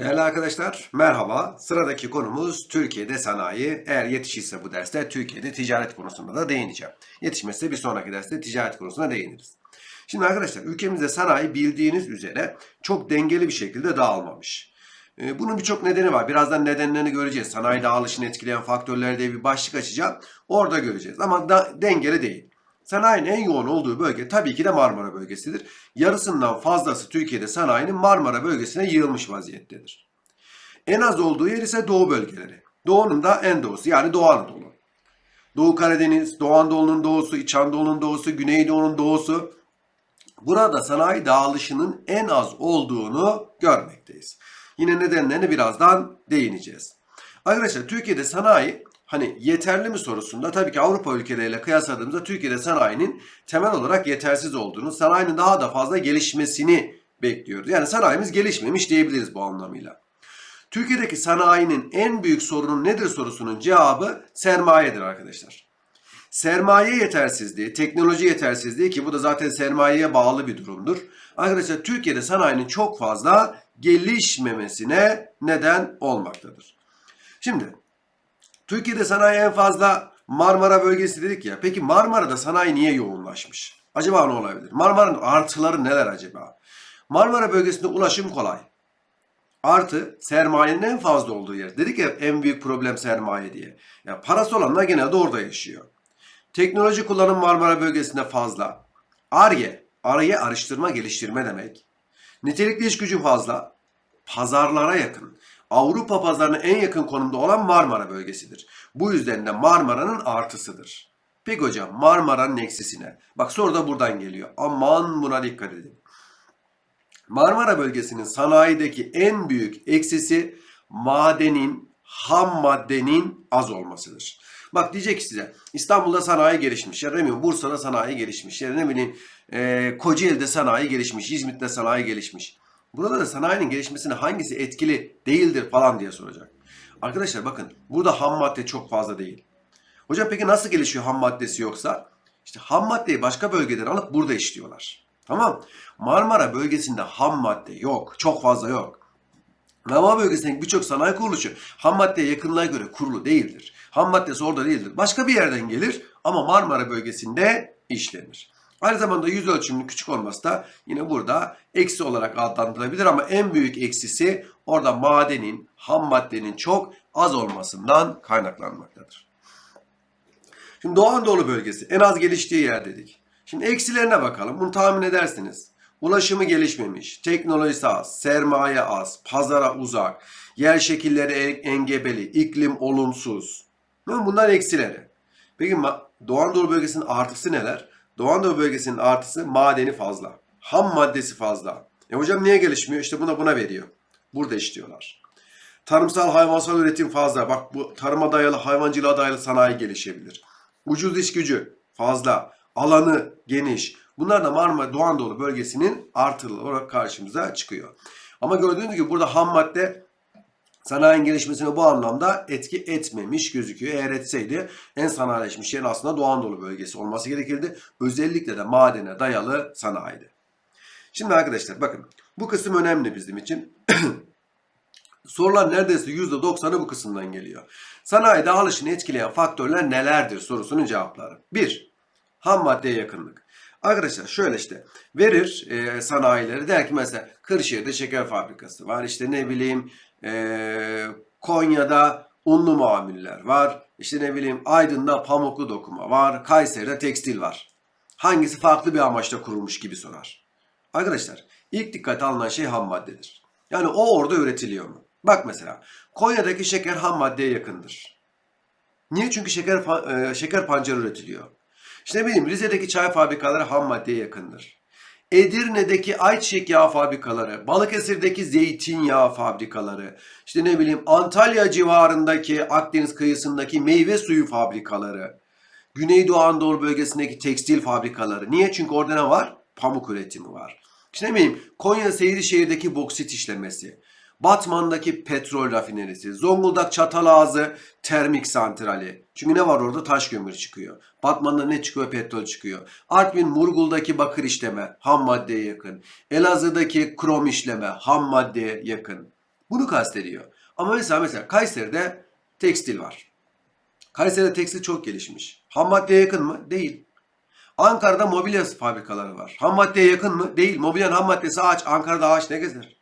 Değerli arkadaşlar, merhaba. Sıradaki konumuz Türkiye'de sanayi. Eğer yetişirse bu derste Türkiye'de ticaret konusunda da değineceğim. Yetişmezse bir sonraki derste ticaret konusuna değiniriz. Şimdi arkadaşlar ülkemizde sanayi bildiğiniz üzere çok dengeli bir şekilde dağılmamış. Ee, Bunun birçok nedeni var. Birazdan nedenlerini göreceğiz. Sanayi dağılışını etkileyen faktörler diye bir başlık açacağım. Orada göreceğiz. Ama da dengeli değil. Sanayinin en yoğun olduğu bölge tabii ki de Marmara bölgesidir. Yarısından fazlası Türkiye'de sanayinin Marmara bölgesine yığılmış vaziyettedir. En az olduğu yer ise Doğu bölgeleri. Doğu'nun da en doğusu yani Doğu Anadolu. Doğu Karadeniz, Doğu Anadolu'nun doğusu, İç Anadolu'nun doğusu, Güneydoğu'nun doğusu. Burada sanayi dağılışının en az olduğunu görmekteyiz. Yine nedenlerine birazdan değineceğiz. Arkadaşlar Türkiye'de sanayi hani yeterli mi sorusunda tabii ki Avrupa ülkeleriyle kıyasladığımızda Türkiye'de sanayinin temel olarak yetersiz olduğunu, sanayinin daha da fazla gelişmesini bekliyoruz. Yani sanayimiz gelişmemiş diyebiliriz bu anlamıyla. Türkiye'deki sanayinin en büyük sorunu nedir sorusunun cevabı sermayedir arkadaşlar. Sermaye yetersizliği, teknoloji yetersizliği ki bu da zaten sermayeye bağlı bir durumdur. Arkadaşlar Türkiye'de sanayinin çok fazla gelişmemesine neden olmaktadır. Şimdi Türkiye'de sanayi en fazla Marmara bölgesi dedik ya. Peki Marmara'da sanayi niye yoğunlaşmış? Acaba ne olabilir? Marmara'nın artıları neler acaba? Marmara bölgesinde ulaşım kolay. Artı sermayenin en fazla olduğu yer. Dedik ya en büyük problem sermaye diye. Ya parası olanlar genelde orada yaşıyor. Teknoloji kullanım Marmara bölgesinde fazla. ARGE, ARGE araştırma geliştirme demek. Nitelikli iş gücü fazla. Pazarlara yakın. Avrupa pazarına en yakın konumda olan Marmara bölgesidir. Bu yüzden de Marmara'nın artısıdır. Peki hocam Marmara'nın eksisine. Bak soru da buradan geliyor. Aman buna dikkat edin. Marmara bölgesinin sanayideki en büyük eksisi madenin, ham maddenin az olmasıdır. Bak diyecek ki size İstanbul'da sanayi gelişmiş ya bileyim Bursa'da sanayi gelişmiş ya ne bileyim e, Kocaeli'de sanayi gelişmiş, İzmit'te sanayi gelişmiş. Burada da sanayinin gelişmesine hangisi etkili değildir falan diye soracak. Arkadaşlar bakın burada ham madde çok fazla değil. Hocam peki nasıl gelişiyor ham maddesi yoksa? İşte ham maddeyi başka bölgeden alıp burada işliyorlar. Tamam. Marmara bölgesinde ham madde yok. Çok fazla yok. Marmara bölgesindeki birçok sanayi kuruluşu ham maddeye yakınlığa göre kurulu değildir. Ham maddesi orada değildir. Başka bir yerden gelir ama Marmara bölgesinde işlenir. Aynı zamanda yüz ölçümünün küçük olması da yine burada eksi olarak adlandırılabilir ama en büyük eksisi orada madenin, ham maddenin çok az olmasından kaynaklanmaktadır. Şimdi Doğu Anadolu bölgesi en az geliştiği yer dedik. Şimdi eksilerine bakalım. Bunu tahmin edersiniz. Ulaşımı gelişmemiş, teknolojisi az, sermaye az, pazara uzak, yer şekilleri en- engebeli, iklim olumsuz. Bunlar eksileri. Peki Doğu Anadolu bölgesinin artısı neler? Doğu Anadolu bölgesinin artısı madeni fazla. Ham maddesi fazla. E hocam niye gelişmiyor? İşte buna buna veriyor. Burada işliyorlar. Tarımsal hayvansal üretim fazla. Bak bu tarıma dayalı, hayvancılığa dayalı sanayi gelişebilir. Ucuz iş gücü fazla. Alanı geniş. Bunlar da Marmara Doğu Anadolu bölgesinin artılı olarak karşımıza çıkıyor. Ama gördüğünüz gibi burada ham madde sanayinin gelişmesine bu anlamda etki etmemiş gözüküyor. Eğer etseydi en sanayileşmiş yer aslında Doğu Anadolu bölgesi olması gerekirdi. Özellikle de madene dayalı sanayiydi. Şimdi arkadaşlar bakın bu kısım önemli bizim için. Sorular neredeyse %90'ı bu kısımdan geliyor. Sanayi dağılışını etkileyen faktörler nelerdir sorusunun cevapları. 1. Ham maddeye yakınlık. Arkadaşlar şöyle işte verir e, sanayileri der ki mesela Kırşehir'de şeker fabrikası var. İşte ne bileyim e, Konya'da unlu mamuller var. İşte ne bileyim Aydın'da pamuklu dokuma var. Kayseri'de tekstil var. Hangisi farklı bir amaçla kurulmuş gibi sorar. Arkadaşlar ilk dikkate alınan şey ham maddedir. Yani o orada üretiliyor mu? Bak mesela Konya'daki şeker ham maddeye yakındır. Niye? Çünkü şeker e, şeker pancarı üretiliyor. İşte ne bileyim Rize'deki çay fabrikaları ham maddeye yakındır. Edirne'deki ayçiçek yağı fabrikaları, Balıkesir'deki zeytinyağı fabrikaları, işte ne bileyim Antalya civarındaki Akdeniz kıyısındaki meyve suyu fabrikaları, Güneydoğu Anadolu bölgesindeki tekstil fabrikaları. Niye? Çünkü orada ne var? Pamuk üretimi var. İşte ne bileyim Konya Seyrişehir'deki boksit işlemesi, Batman'daki petrol rafinerisi, Zonguldak Çatalazı termik santrali. Çünkü ne var orada? Taş kömür çıkıyor. Batman'da ne çıkıyor? Petrol çıkıyor. Artvin Murgul'daki bakır işleme ham maddeye yakın. Elazığ'daki krom işleme ham maddeye yakın. Bunu kastediyor. Ama mesela mesela Kayseri'de tekstil var. Kayseri'de tekstil çok gelişmiş. Ham maddeye yakın mı? Değil. Ankara'da mobilya fabrikaları var. Ham maddeye yakın mı? Değil. Mobilyanın ham maddesi ağaç. Ankara'da ağaç ne gezer?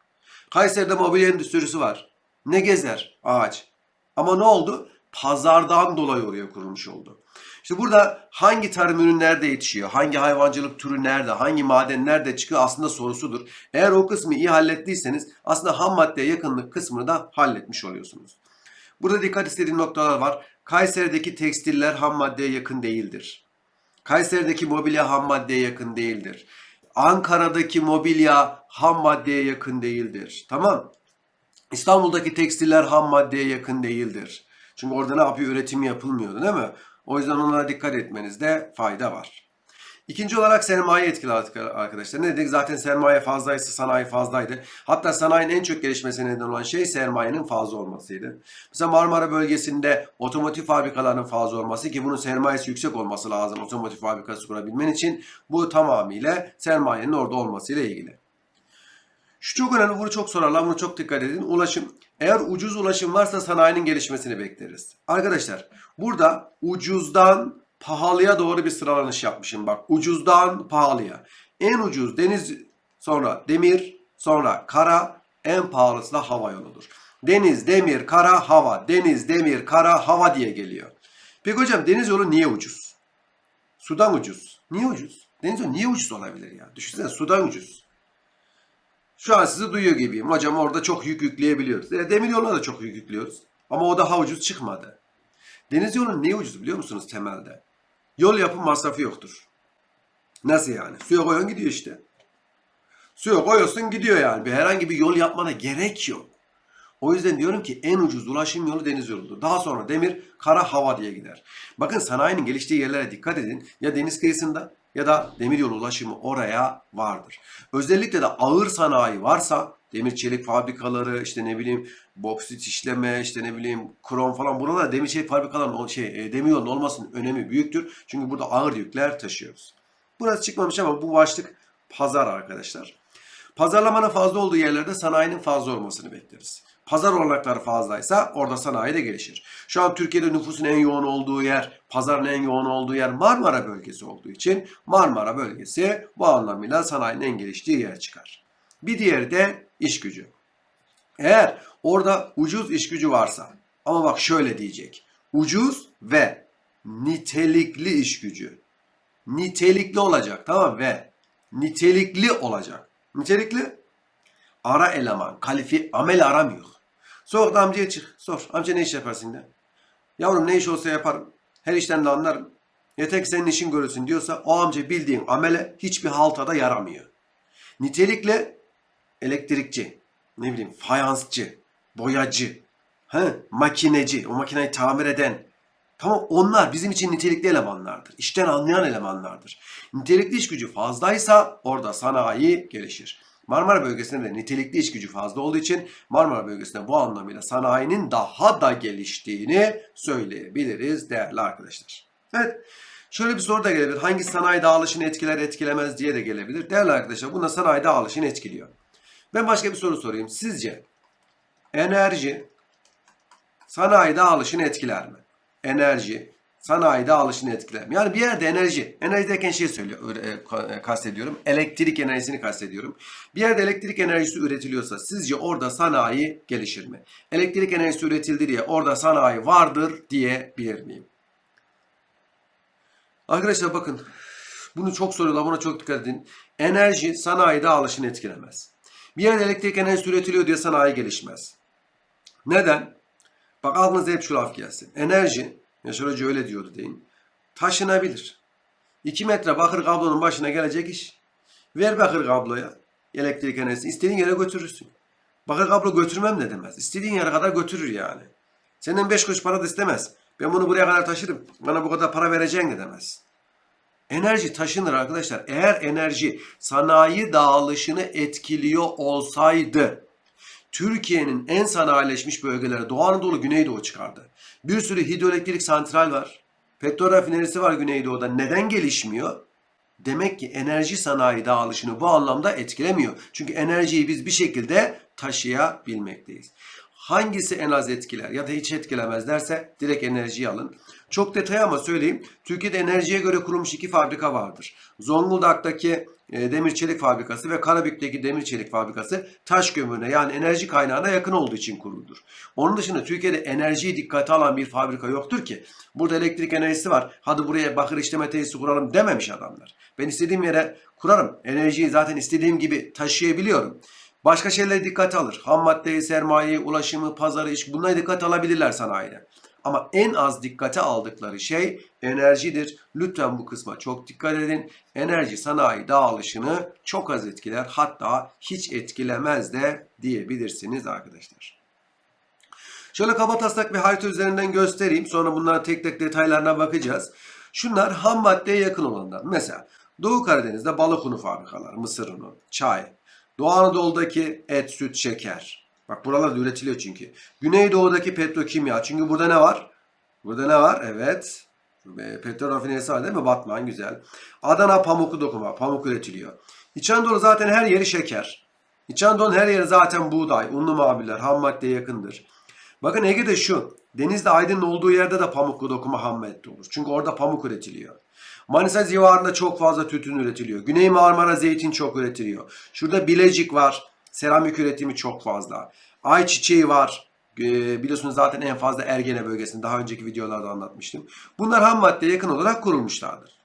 Kayseri'de mobilya endüstrisi var. Ne gezer? Ağaç. Ama ne oldu? Pazardan dolayı oraya kurulmuş oldu. İşte burada hangi tarım ürünü nerede yetişiyor? Hangi hayvancılık türü nerede? Hangi maden nerede çıkıyor? Aslında sorusudur. Eğer o kısmı iyi hallettiyseniz aslında ham maddeye yakınlık kısmını da halletmiş oluyorsunuz. Burada dikkat istediğim noktalar var. Kayseri'deki tekstiller ham maddeye yakın değildir. Kayseri'deki mobilya ham maddeye yakın değildir. Ankara'daki mobilya ham maddeye yakın değildir. Tamam. İstanbul'daki tekstiller ham maddeye yakın değildir. Çünkü orada ne yapıyor? Üretim yapılmıyordu değil mi? O yüzden onlara dikkat etmenizde fayda var. İkinci olarak sermaye etkili arkadaşlar. Ne dedik? Zaten sermaye fazlaysa sanayi fazlaydı. Hatta sanayinin en çok gelişmesine neden olan şey sermayenin fazla olmasıydı. Mesela Marmara bölgesinde otomotiv fabrikalarının fazla olması ki bunun sermayesi yüksek olması lazım otomotiv fabrikası kurabilmen için. Bu tamamıyla sermayenin orada olmasıyla ilgili. Şu çok önemli, bunu çok sorarlar, bunu çok dikkat edin. Ulaşım. Eğer ucuz ulaşım varsa sanayinin gelişmesini bekleriz. Arkadaşlar burada ucuzdan pahalıya doğru bir sıralanış yapmışım bak. Ucuzdan pahalıya. En ucuz deniz, sonra demir, sonra kara, en pahalısı da hava yoludur. Deniz, demir, kara, hava. Deniz, demir, kara, hava diye geliyor. Peki hocam deniz yolu niye ucuz? Sudan ucuz. Niye ucuz? Deniz yolu niye ucuz olabilir ya? Düşünsene sudan ucuz. Şu an sizi duyuyor gibiyim. Hocam orada çok yük yükleyebiliyoruz. E, demir yoluna da çok yük yüklüyoruz. Ama o daha ucuz çıkmadı. Deniz yolu niye ucuz biliyor musunuz temelde? Yol yapım masrafı yoktur. Nasıl yani? Suya koyun gidiyor işte. Suya koyuyorsun gidiyor yani. Bir herhangi bir yol yapmana gerek yok. O yüzden diyorum ki en ucuz ulaşım yolu deniz yoludur. Daha sonra demir, kara, hava diye gider. Bakın sanayinin geliştiği yerlere dikkat edin. Ya deniz kıyısında ya da demiryolu ulaşımı oraya vardır. Özellikle de ağır sanayi varsa demir çelik fabrikaları işte ne bileyim boksit işleme işte ne bileyim krom falan burada demir çelik fabrikaların şey e, demiryolunun olmasının önemi büyüktür. Çünkü burada ağır yükler taşıyoruz. Burası çıkmamış ama bu başlık pazar arkadaşlar. Pazarlamanın fazla olduğu yerlerde sanayinin fazla olmasını bekleriz. Pazar olanakları fazlaysa orada sanayi de gelişir. Şu an Türkiye'de nüfusun en yoğun olduğu yer, pazarın en yoğun olduğu yer Marmara bölgesi olduğu için Marmara bölgesi bu anlamıyla sanayinin en geliştiği yer çıkar. Bir diğeri de iş gücü. Eğer orada ucuz iş gücü varsa ama bak şöyle diyecek. Ucuz ve nitelikli iş gücü. Nitelikli olacak tamam ve nitelikli olacak. Nitelikli ara eleman, kalifi, amel aramıyor. Sor da amcaya çık. Sor. Amca ne iş yaparsın de. Yavrum ne iş olsa yaparım. Her işten de anlarım. Yeter ki senin işin görülsün diyorsa o amca bildiğin amele hiçbir haltada yaramıyor. Nitelikle elektrikçi, ne bileyim fayansçı, boyacı, he, makineci, o makineyi tamir eden. Tamam onlar bizim için nitelikli elemanlardır. İşten anlayan elemanlardır. Nitelikli iş gücü fazlaysa orada sanayi gelişir. Marmara bölgesinde de nitelikli iş gücü fazla olduğu için Marmara bölgesinde bu anlamıyla sanayinin daha da geliştiğini söyleyebiliriz değerli arkadaşlar. Evet. Şöyle bir soru da gelebilir. Hangi sanayi dağılışını etkiler etkilemez diye de gelebilir. Değerli arkadaşlar bunda sanayi dağılışını etkiliyor. Ben başka bir soru sorayım. Sizce enerji sanayi dağılışını etkiler mi? Enerji sanayi dağılışını etkiler mi? Yani bir yerde enerji, enerji derken şey söylüyor, e, kastediyorum. Elektrik enerjisini kastediyorum. Bir yerde elektrik enerjisi üretiliyorsa sizce orada sanayi gelişir mi? Elektrik enerjisi üretildi diye orada sanayi vardır diyebilir miyim? Arkadaşlar bakın bunu çok soruyorlar buna çok dikkat edin. Enerji sanayi dağılışını etkilemez. Bir yerde elektrik enerjisi üretiliyor diye sanayi gelişmez. Neden? Bak aklınıza hep şu laf gelsin. Enerji, Yaşar Hoca öyle diyordu deyin. Taşınabilir. 2 metre bakır kablonun başına gelecek iş. Ver bakır kabloya elektrik enerjisi. İstediğin yere götürürsün. Bakır kablo götürmem ne demez. İstediğin yere kadar götürür yani. Senden 5 kuruş para da istemez. Ben bunu buraya kadar taşırım. Bana bu kadar para vereceksin de demez. Enerji taşınır arkadaşlar. Eğer enerji sanayi dağılışını etkiliyor olsaydı Türkiye'nin en sanayileşmiş bölgeleri Doğu Anadolu, Güneydoğu çıkardı. Bir sürü hidroelektrik santral var. Petrol rafinerisi var Güneydoğu'da. Neden gelişmiyor? Demek ki enerji sanayi dağılışını bu anlamda etkilemiyor. Çünkü enerjiyi biz bir şekilde taşıyabilmekteyiz. Hangisi en az etkiler ya da hiç etkilemez derse direkt enerjiyi alın. Çok detay ama söyleyeyim. Türkiye'de enerjiye göre kurulmuş iki fabrika vardır. Zonguldak'taki e, demir çelik fabrikası ve Karabük'teki demir çelik fabrikası taş kömürüne yani enerji kaynağına yakın olduğu için kuruludur. Onun dışında Türkiye'de enerjiyi dikkate alan bir fabrika yoktur ki. Burada elektrik enerjisi var. Hadi buraya bakır işleme tesisi kuralım dememiş adamlar. Ben istediğim yere kurarım. Enerjiyi zaten istediğim gibi taşıyabiliyorum. Başka şeyleri dikkate alır. Ham maddeyi, sermayeyi, ulaşımı, pazarı, iş bunlara dikkat alabilirler sanayide. Ama en az dikkate aldıkları şey enerjidir. Lütfen bu kısma çok dikkat edin. Enerji sanayi dağılışını çok az etkiler. Hatta hiç etkilemez de diyebilirsiniz arkadaşlar. Şöyle kabataslak bir harita üzerinden göstereyim. Sonra bunların tek tek detaylarına bakacağız. Şunlar ham maddeye yakın olanlar. Mesela Doğu Karadeniz'de balık unu fabrikaları, mısır unu, çay. Doğu Anadolu'daki et, süt, şeker. Bak buralarda üretiliyor çünkü. Güneydoğu'daki petrokimya. Çünkü burada ne var? Burada ne var? Evet. Petrol rafinerisi var değil mi? Batman güzel. Adana pamuklu dokuma. Pamuk üretiliyor. İç Anadolu zaten her yeri şeker. İç Anadolu'nun her yeri zaten buğday, unlu mamuller, ham maddeye yakındır. Bakın Ege'de şu. Denizde Aydın'ın olduğu yerde de pamuklu dokuma ham olur. Çünkü orada pamuk üretiliyor. Manisa civarında çok fazla tütün üretiliyor. Güney Marmara zeytin çok üretiliyor. Şurada Bilecik var. Seramik üretimi çok fazla. Ayçiçeği var. Ee, biliyorsunuz zaten en fazla Ergene bölgesinde daha önceki videolarda anlatmıştım. Bunlar ham maddeye yakın olarak kurulmuşlardır.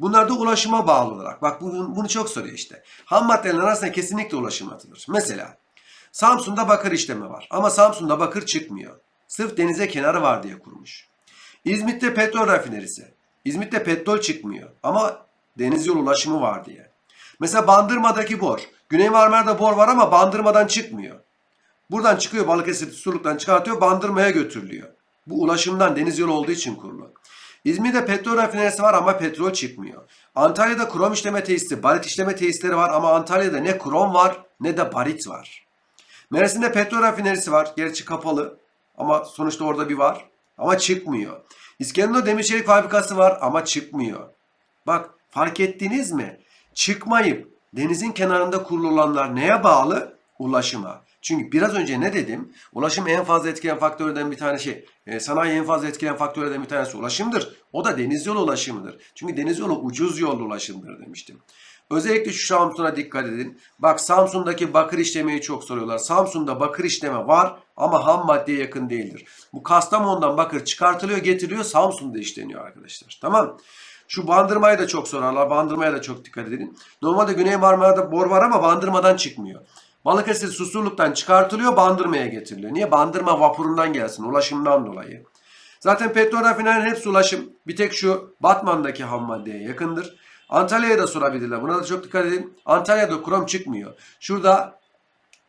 Bunlar da ulaşıma bağlı olarak. Bak bunu, bunu çok soruyor işte. Ham maddelerin arasında kesinlikle ulaşım atılır. Mesela Samsun'da bakır işleme var. Ama Samsun'da bakır çıkmıyor. Sırf denize kenarı var diye kurmuş. İzmit'te petrol rafinerisi. İzmit'te petrol çıkmıyor. Ama deniz yolu ulaşımı var diye. Mesela Bandırma'daki bor. Güney Marmara'da bor var ama Bandırma'dan çıkmıyor. Buradan çıkıyor Balıkesir Surluk'tan çıkartıyor Bandırma'ya götürülüyor. Bu ulaşımdan deniz yolu olduğu için kurulu. İzmir'de petrol rafinerisi var ama petrol çıkmıyor. Antalya'da krom işleme tesisi, barit işleme tesisleri var ama Antalya'da ne krom var ne de barit var. Mersin'de petrol rafinerisi var. Gerçi kapalı ama sonuçta orada bir var. Ama çıkmıyor. İskenderun Demir Çelik Fabrikası var ama çıkmıyor. Bak fark ettiniz mi? Çıkmayıp denizin kenarında kurulanlar neye bağlı? Ulaşıma. Çünkü biraz önce ne dedim? Ulaşım en fazla etkileyen faktörlerden bir tane şey. E, sanayi en fazla etkileyen faktörlerden bir tanesi ulaşımdır. O da deniz yolu ulaşımıdır. Çünkü deniz yolu ucuz yollu ulaşımdır demiştim. Özellikle şu Samsun'a dikkat edin. Bak Samsun'daki bakır işlemeyi çok soruyorlar. Samsun'da bakır işleme var ama ham maddeye yakın değildir. Bu Kastamonu'dan bakır çıkartılıyor, getiriliyor, Samsun'da işleniyor arkadaşlar. Tamam. Şu bandırmayı da çok sorarlar. Bandırmaya da çok dikkat edin. Normalde Güney Marmara'da bor var ama bandırmadan çıkmıyor. Balıkesir Susurluk'tan çıkartılıyor, bandırmaya getiriliyor. Niye? Bandırma vapurundan gelsin, ulaşımdan dolayı. Zaten petrol rafinerilerin hepsi ulaşım. Bir tek şu Batman'daki ham maddeye yakındır. Antalya'ya da sorabilirler. Buna da çok dikkat edin. Antalya'da krom çıkmıyor. Şurada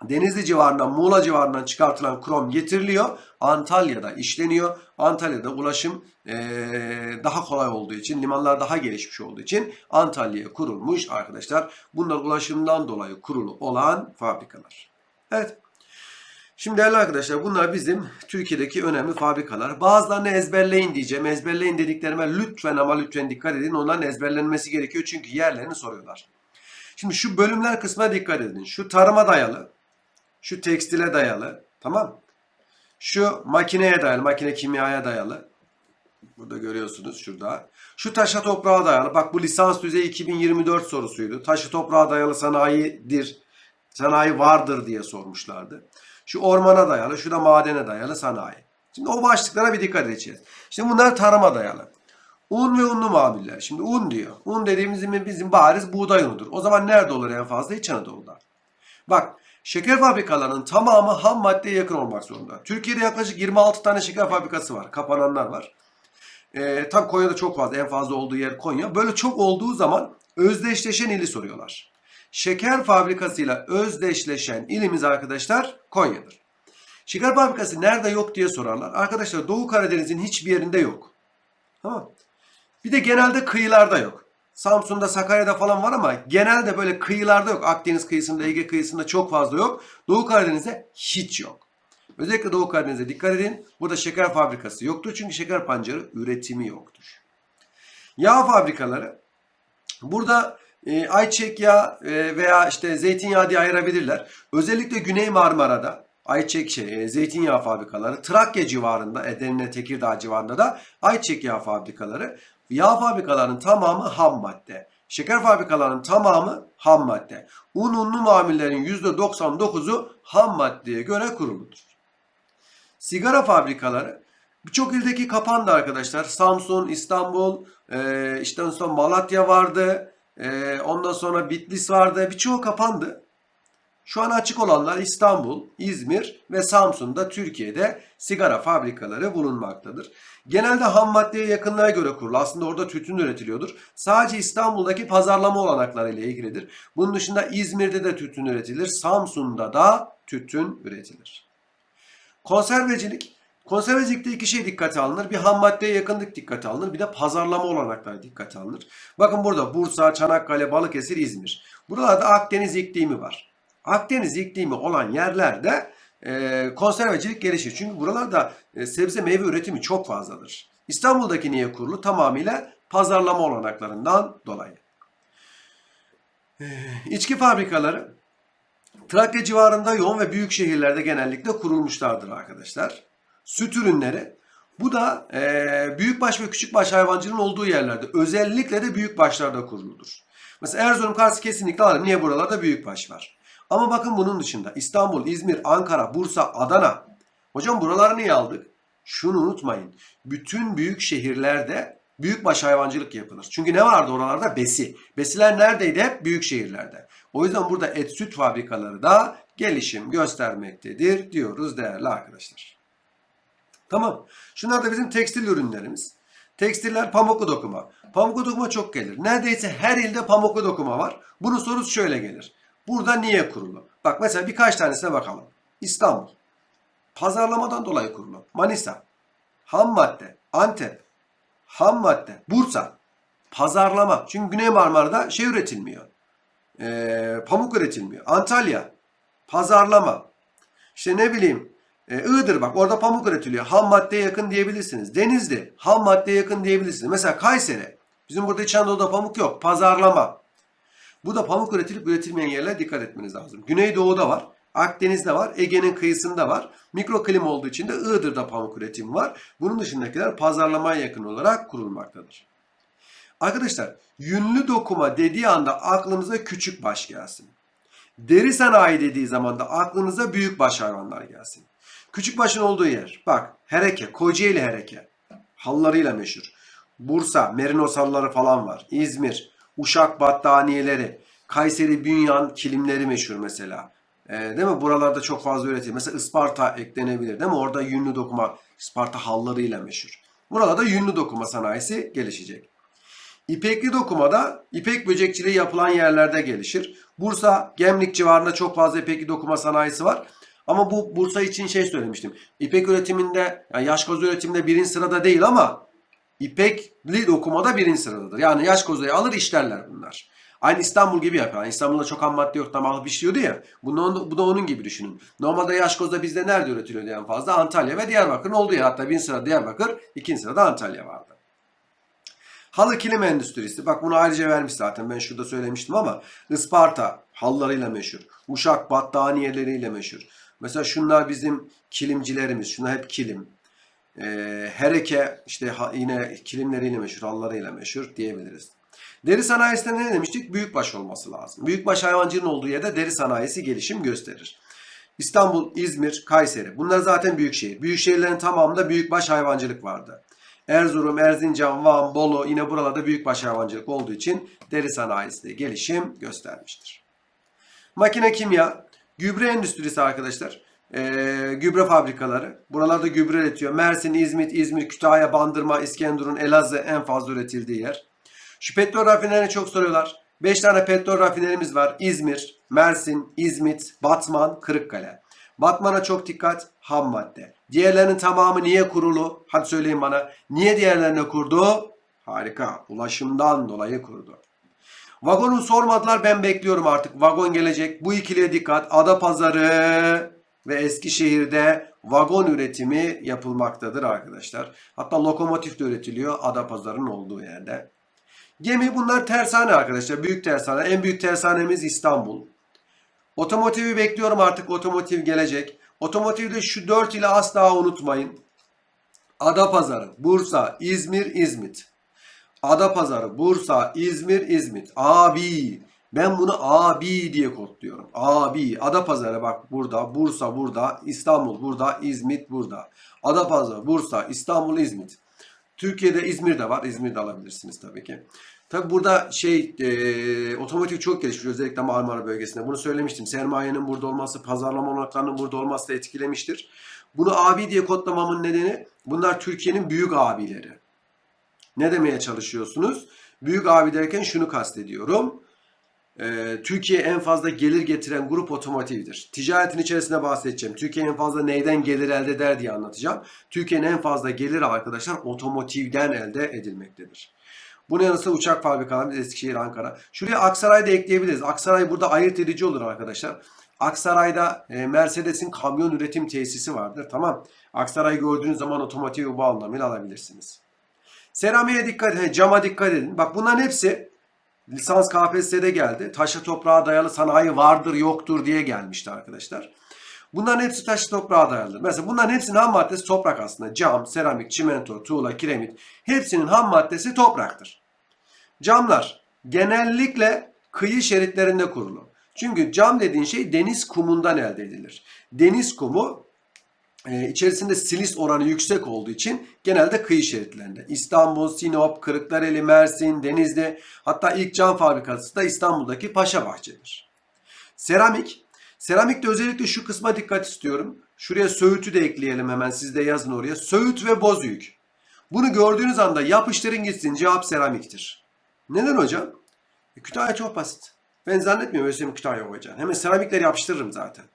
Denizli civarından, Muğla civarından çıkartılan krom getiriliyor. Antalya'da işleniyor. Antalya'da ulaşım ee, daha kolay olduğu için, limanlar daha gelişmiş olduğu için Antalya'ya kurulmuş arkadaşlar. Bunlar ulaşımdan dolayı kurulu olan fabrikalar. Evet. Şimdi değerli arkadaşlar bunlar bizim Türkiye'deki önemli fabrikalar. Bazılarını ezberleyin diyeceğim. Ezberleyin dediklerime lütfen ama lütfen dikkat edin. Onların ezberlenmesi gerekiyor çünkü yerlerini soruyorlar. Şimdi şu bölümler kısmına dikkat edin. Şu tarıma dayalı, şu tekstile dayalı, tamam Şu makineye dayalı, makine kimyaya dayalı. Burada görüyorsunuz şurada. Şu taşa toprağa dayalı. Bak bu lisans düzeyi 2024 sorusuydu. Taşı toprağa dayalı sanayidir. Sanayi vardır diye sormuşlardı. Şu ormana dayalı, şu da madene dayalı sanayi. Şimdi o başlıklara bir dikkat edeceğiz. Şimdi bunlar tarıma dayalı. Un ve unlu mamuller. Şimdi un diyor. Un dediğimiz bizim bariz buğday unudur. O zaman nerede olur en fazla? İç Anadolu'da. Bak şeker fabrikalarının tamamı ham maddeye yakın olmak zorunda. Türkiye'de yaklaşık 26 tane şeker fabrikası var. Kapananlar var. E, tam Konya'da çok fazla. En fazla olduğu yer Konya. Böyle çok olduğu zaman özdeşleşen ili soruyorlar. Şeker fabrikasıyla özdeşleşen ilimiz arkadaşlar Konya'dır. Şeker fabrikası nerede yok diye sorarlar. Arkadaşlar Doğu Karadeniz'in hiçbir yerinde yok. Tamam. Bir de genelde kıyılarda yok. Samsun'da, Sakarya'da falan var ama genelde böyle kıyılarda yok. Akdeniz kıyısında, Ege kıyısında çok fazla yok. Doğu Karadeniz'de hiç yok. Özellikle Doğu Karadeniz'e dikkat edin. Burada şeker fabrikası yoktur çünkü şeker pancarı üretimi yoktur. Yağ fabrikaları. Burada e, ayçiçek yağı e, veya işte zeytinyağı diye ayırabilirler. Özellikle Güney Marmara'da ayçiçek şey, e, zeytinyağı fabrikaları, Trakya civarında, Edirne, Tekirdağ civarında da ayçiçek yağı fabrikaları. Yağ fabrikalarının tamamı ham madde. Şeker fabrikalarının tamamı ham madde. Un unlu mamullerin %99'u ham maddeye göre kuruludur. Sigara fabrikaları birçok ildeki kapandı arkadaşlar. Samsun, İstanbul, e, işte sonra Malatya vardı. E, ondan sonra Bitlis vardı. Birçoğu kapandı. Şu an açık olanlar İstanbul, İzmir ve Samsun'da Türkiye'de sigara fabrikaları bulunmaktadır. Genelde ham maddeye yakınlığa göre kurulu. Aslında orada tütün üretiliyordur. Sadece İstanbul'daki pazarlama olanakları ile ilgilidir. Bunun dışında İzmir'de de tütün üretilir. Samsun'da da tütün üretilir. Konservecilik. Konservecilikte iki şey dikkate alınır. Bir ham maddeye yakınlık dikkate alınır. Bir de pazarlama olanakları dikkate alınır. Bakın burada Bursa, Çanakkale, Balıkesir, İzmir. Buralarda Akdeniz iklimi var. Akdeniz iklimi olan yerlerde e, konservecilik gelişir. Çünkü buralarda e, sebze meyve üretimi çok fazladır. İstanbul'daki niye kurulu? Tamamıyla pazarlama olanaklarından dolayı. E, içki fabrikaları Trakya civarında yoğun ve büyük şehirlerde genellikle kurulmuşlardır arkadaşlar. Süt ürünleri. Bu da e, büyükbaş ve küçükbaş hayvancının olduğu yerlerde özellikle de büyükbaşlarda kuruludur. Mesela Erzurum, Kars kesinlikle alırım. Niye buralarda büyükbaş var? Ama bakın bunun dışında İstanbul, İzmir, Ankara, Bursa, Adana. Hocam buraları niye aldık? Şunu unutmayın. Bütün büyük şehirlerde büyükbaş hayvancılık yapılır. Çünkü ne vardı oralarda? Besi. Besiler neredeydi? Hep büyük şehirlerde. O yüzden burada et süt fabrikaları da gelişim göstermektedir diyoruz değerli arkadaşlar. Tamam. Şunlar da bizim tekstil ürünlerimiz. Tekstiller pamuklu dokuma. Pamuklu dokuma çok gelir. Neredeyse her ilde pamuklu dokuma var. Bunun sorusu şöyle gelir. Burada niye kurulu? Bak mesela birkaç tanesine bakalım. İstanbul. Pazarlamadan dolayı kurulu. Manisa. Ham madde. Antep. Ham madde. Bursa. Pazarlama. Çünkü Güney Marmara'da şey üretilmiyor. Ee, pamuk üretilmiyor. Antalya. Pazarlama. İşte ne bileyim. E, Iğdır bak orada pamuk üretiliyor. Ham maddeye yakın diyebilirsiniz. Denizli. Ham maddeye yakın diyebilirsiniz. Mesela Kayseri. Bizim burada İç Anadolu'da pamuk yok. Pazarlama. Bu da pamuk üretilip üretilmeyen yerlere dikkat etmeniz lazım. Güneydoğu'da var. Akdeniz'de var. Ege'nin kıyısında var. Mikroklim olduğu için de Iğdır'da pamuk üretimi var. Bunun dışındakiler pazarlamaya yakın olarak kurulmaktadır. Arkadaşlar yünlü dokuma dediği anda aklınıza küçük baş gelsin. Deri sanayi dediği zaman da aklınıza büyük baş hayvanlar gelsin. Küçük başın olduğu yer. Bak Hereke, Kocaeli Hereke. Hallarıyla meşhur. Bursa, Merinos halıları falan var. İzmir, Uşak battaniyeleri. Kayseri Bünyan kilimleri meşhur mesela. Ee, değil mi? Buralarda çok fazla üretilir. Mesela Isparta eklenebilir değil mi? Orada yünlü dokuma, Isparta hallarıyla meşhur. Buralarda yünlü dokuma sanayisi gelişecek. İpekli dokumada ipek böcekçiliği yapılan yerlerde gelişir. Bursa, Gemlik civarında çok fazla ipekli dokuma sanayisi var. Ama bu Bursa için şey söylemiştim. İpek üretiminde, yani yaş kozu üretiminde birinci sırada değil ama İpekli dokumada birinci sıradadır. Yani yaş kozayı alır işlerler bunlar. Aynı İstanbul gibi yapar. Yani İstanbul'da çok ham madde yok tam alıp işliyordu ya. Bu, da- bu da onun gibi düşünün. Normalde yaş kozda bizde nerede üretiliyordu en fazla? Antalya ve Diyarbakır'ın olduğu yer. Hatta birinci sırada Diyarbakır, ikinci sırada Antalya vardı. Halı kilim endüstrisi. Bak bunu ayrıca vermiş zaten. Ben şurada söylemiştim ama Isparta halılarıyla meşhur. Uşak battaniyeleriyle meşhur. Mesela şunlar bizim kilimcilerimiz. Şunlar hep kilim. Ee, hereke işte yine kilimleriyle meşhur, halılarıyla meşhur diyebiliriz. Deri sanayisinde ne demiştik? Büyükbaş olması lazım. Büyükbaş hayvancının olduğu yerde deri sanayisi gelişim gösterir. İstanbul, İzmir, Kayseri. Bunlar zaten büyük şehir. Büyük şehirlerin tamamında büyükbaş hayvancılık vardı. Erzurum, Erzincan, Van, Bolu yine buralarda büyükbaş hayvancılık olduğu için deri sanayisi de gelişim göstermiştir. Makine kimya, gübre endüstrisi arkadaşlar. Ee, gübre fabrikaları. Buralarda gübre üretiyor. Mersin, İzmit, İzmir, Kütahya, Bandırma, İskenderun, Elazığ en fazla üretildiği yer. Şu petrol rafinerilerini çok soruyorlar. 5 tane petrol rafinerimiz var. İzmir, Mersin, İzmit, Batman, Kırıkkale. Batman'a çok dikkat. Ham madde. Diğerlerinin tamamı niye kurulu? Hadi söyleyin bana. Niye diğerlerine kurdu? Harika. Ulaşımdan dolayı kurdu. Vagonu sormadılar ben bekliyorum artık. Vagon gelecek. Bu ikiliye dikkat. Adapazarı ve Eskişehir'de vagon üretimi yapılmaktadır arkadaşlar. Hatta lokomotif de üretiliyor Adapazarı'nın olduğu yerde. Gemi bunlar tersane arkadaşlar. Büyük tersane. En büyük tersanemiz İstanbul. Otomotivi bekliyorum artık. Otomotiv gelecek. Otomotivde şu 4 ile asla unutmayın. Adapazarı, Bursa, İzmir, İzmit. Adapazarı, Bursa, İzmir, İzmit. Abi. Ben bunu abi diye kodluyorum. Abi. Adapazarı bak burada, Bursa burada, İstanbul burada, İzmit burada. Adapazarı, Bursa, İstanbul, İzmit. Türkiye'de İzmir'de var. İzmir'de alabilirsiniz tabii ki. Tabii burada şey e, otomotiv çok gelişiyor özellikle Marmara bölgesinde. Bunu söylemiştim. Sermayenin burada olması, pazarlama olanaklarının burada olması da etkilemiştir. Bunu abi diye kodlamamın nedeni bunlar Türkiye'nin büyük abileri. Ne demeye çalışıyorsunuz? Büyük abi derken şunu kastediyorum. Ee, Türkiye en fazla gelir getiren grup otomotivdir. Ticaretin içerisinde bahsedeceğim. Türkiye en fazla neyden gelir elde eder diye anlatacağım. Türkiye'nin en fazla geliri arkadaşlar otomotivden elde edilmektedir. Bunun yanı sıra uçak fabrikalarımız Eskişehir, Ankara. Şuraya Aksaray da ekleyebiliriz. Aksaray burada ayırt edici olur arkadaşlar. Aksaray'da e, Mercedes'in kamyon üretim tesisi vardır. Tamam. Aksaray gördüğünüz zaman otomotivi bu anlamıyla alabilirsiniz. Seramiğe dikkat edin, cama dikkat edin. Bak bunların hepsi lisans KPSS'de geldi. Taşa toprağa dayalı sanayi vardır yoktur diye gelmişti arkadaşlar. Bunların hepsi taş toprağa dayalıdır. Mesela bunların hepsinin ham maddesi toprak aslında. Cam, seramik, çimento, tuğla, kiremit hepsinin ham maddesi topraktır. Camlar genellikle kıyı şeritlerinde kurulu. Çünkü cam dediğin şey deniz kumundan elde edilir. Deniz kumu e, içerisinde silis oranı yüksek olduğu için genelde kıyı şeritlerinde. İstanbul, Sinop, Kırklareli, Mersin, Denizli hatta ilk cam fabrikası da İstanbul'daki Paşabahçe'dir. Seramik. Seramikte özellikle şu kısma dikkat istiyorum. Şuraya Söğüt'ü de ekleyelim hemen siz de yazın oraya. Söğüt ve Bozüyük. Bunu gördüğünüz anda yapıştırın gitsin cevap seramiktir. Neden hocam? E, Kütahya çok basit. Ben zannetmiyorum Özlem Kütahya okuyacağını. Hemen seramikleri yapıştırırım zaten.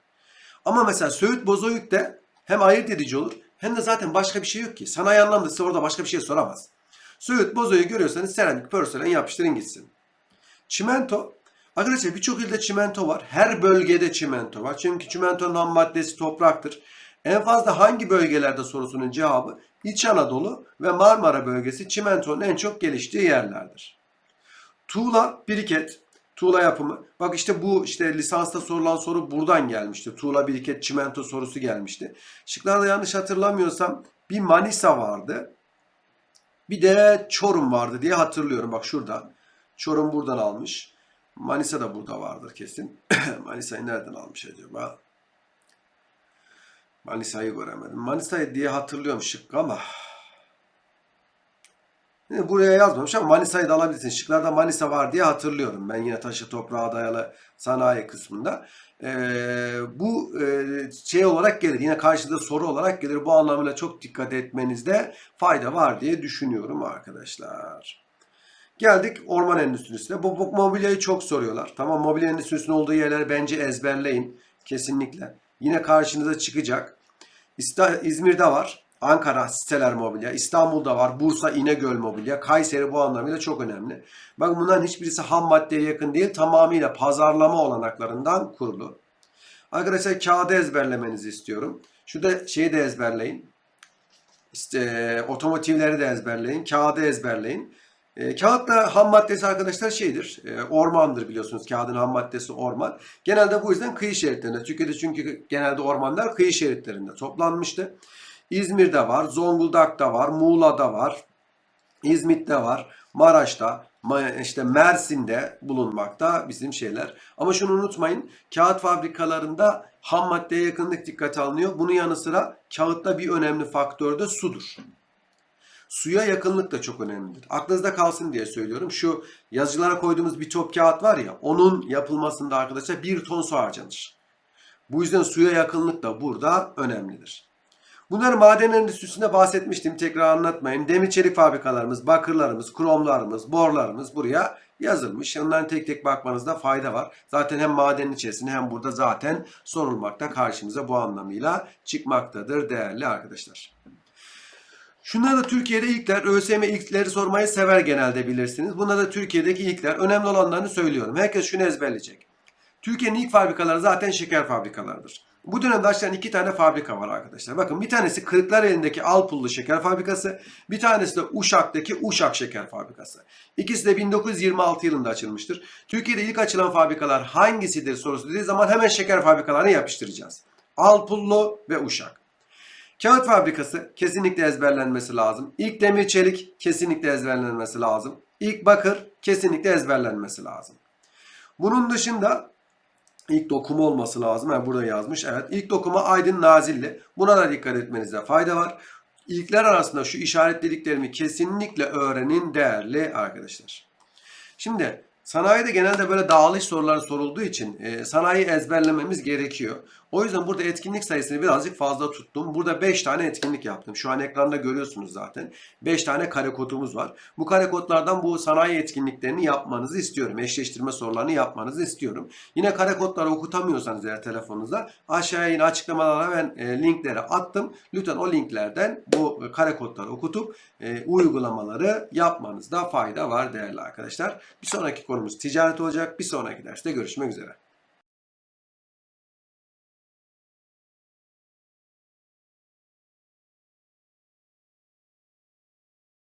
Ama mesela Söğüt Bozüyük'te hem ayırt edici olur hem de zaten başka bir şey yok ki. Sanayi anlamda size orada başka bir şey soramaz. Söğüt Bozüyük'ü görüyorsanız seramik, porselen yapıştırın gitsin. Çimento. Arkadaşlar birçok ilde çimento var. Her bölgede çimento var. Çünkü çimentonun ham maddesi topraktır. En fazla hangi bölgelerde sorusunun cevabı İç Anadolu ve Marmara bölgesi çimentonun en çok geliştiği yerlerdir. Tuğla, biriket, tuğla yapımı. Bak işte bu işte lisansta sorulan soru buradan gelmişti. Tuğla, biriket, çimento sorusu gelmişti. Şıklarda yanlış hatırlamıyorsam bir Manisa vardı. Bir de Çorum vardı diye hatırlıyorum. Bak şurada. Çorum buradan almış. Manisa da burada vardır kesin. Manisa'yı nereden almış acaba? Manisa'yı göremedim. Manisa'yı diye hatırlıyorum şıkkı ama Buraya yazmamış ama Manisa'yı da alabilirsin. Şıklarda Manisa var diye hatırlıyorum. Ben yine taşı toprağa dayalı sanayi kısmında. Ee, bu e, şey olarak gelir. Yine karşıda soru olarak gelir. Bu anlamıyla çok dikkat etmenizde fayda var diye düşünüyorum arkadaşlar. Geldik orman endüstrisine. Bu, bu mobilyayı çok soruyorlar. Tamam mobilya endüstrisinin olduğu yerleri bence ezberleyin. Kesinlikle. Yine karşınıza çıkacak. İzmir'de var. Ankara Siteler Mobilya, İstanbul'da var, Bursa İnegöl Mobilya, Kayseri bu anlamıyla çok önemli. Bakın bunların hiçbirisi ham maddeye yakın değil, tamamıyla pazarlama olanaklarından kurulu. Arkadaşlar kağıdı ezberlemenizi istiyorum. Şurada şeyi de ezberleyin. İşte otomotivleri de ezberleyin, kağıdı ezberleyin. E, kağıt da ham maddesi arkadaşlar şeydir, e, ormandır biliyorsunuz. Kağıdın ham maddesi orman. Genelde bu yüzden kıyı şeritlerinde. Türkiye'de çünkü genelde ormanlar kıyı şeritlerinde toplanmıştı. İzmir'de var, Zonguldak'ta var, Muğla'da var, İzmit'te var, Maraş'ta, Ma- işte Mersin'de bulunmakta bizim şeyler. Ama şunu unutmayın, kağıt fabrikalarında ham maddeye yakınlık dikkate alınıyor. Bunun yanı sıra kağıtta bir önemli faktör de sudur. Suya yakınlık da çok önemlidir. Aklınızda kalsın diye söylüyorum. Şu yazıcılara koyduğumuz bir top kağıt var ya, onun yapılmasında arkadaşlar bir ton su harcanır. Bu yüzden suya yakınlık da burada önemlidir. Bunları maden endüstrisinde bahsetmiştim. Tekrar anlatmayın. Demir çelik fabrikalarımız, bakırlarımız, kromlarımız, borlarımız buraya yazılmış. Onların tek tek bakmanızda fayda var. Zaten hem madenin içerisinde hem burada zaten sorulmakta karşımıza bu anlamıyla çıkmaktadır değerli arkadaşlar. Şunlar da Türkiye'de ilkler, ÖSYM ilkleri sormayı sever genelde bilirsiniz. Bunlar da Türkiye'deki ilkler. Önemli olanlarını söylüyorum. Herkes şunu ezberleyecek. Türkiye'nin ilk fabrikaları zaten şeker fabrikalarıdır. Bu dönemde açılan iki tane fabrika var arkadaşlar. Bakın bir tanesi Kırklareli'ndeki Alpullu Şeker Fabrikası, bir tanesi de Uşak'taki Uşak Şeker Fabrikası. İkisi de 1926 yılında açılmıştır. Türkiye'de ilk açılan fabrikalar hangisidir sorusu dediği zaman hemen şeker fabrikalarını yapıştıracağız. Alpullu ve Uşak. Kağıt fabrikası kesinlikle ezberlenmesi lazım. İlk demir çelik kesinlikle ezberlenmesi lazım. İlk bakır kesinlikle ezberlenmesi lazım. Bunun dışında ilk dokuma olması lazım. Yani burada yazmış. Evet. İlk dokuma Aydın Nazilli. Buna da dikkat etmenize fayda var. İlkler arasında şu işaretlediklerimi kesinlikle öğrenin değerli arkadaşlar. Şimdi sanayide genelde böyle dağılış soruları sorulduğu için e, sanayi ezberlememiz gerekiyor. O yüzden burada etkinlik sayısını birazcık fazla tuttum. Burada 5 tane etkinlik yaptım. Şu an ekranda görüyorsunuz zaten. 5 tane kare kodumuz var. Bu kare kodlardan bu sanayi etkinliklerini yapmanızı istiyorum. Eşleştirme sorularını yapmanızı istiyorum. Yine kare kodları okutamıyorsanız eğer telefonunuzda aşağıya yine açıklamalara ben e, linkleri attım. Lütfen o linklerden bu kare kodları okutup e, uygulamaları yapmanızda fayda var değerli arkadaşlar. Bir sonraki konumuz ticaret olacak. Bir sonraki derste görüşmek üzere.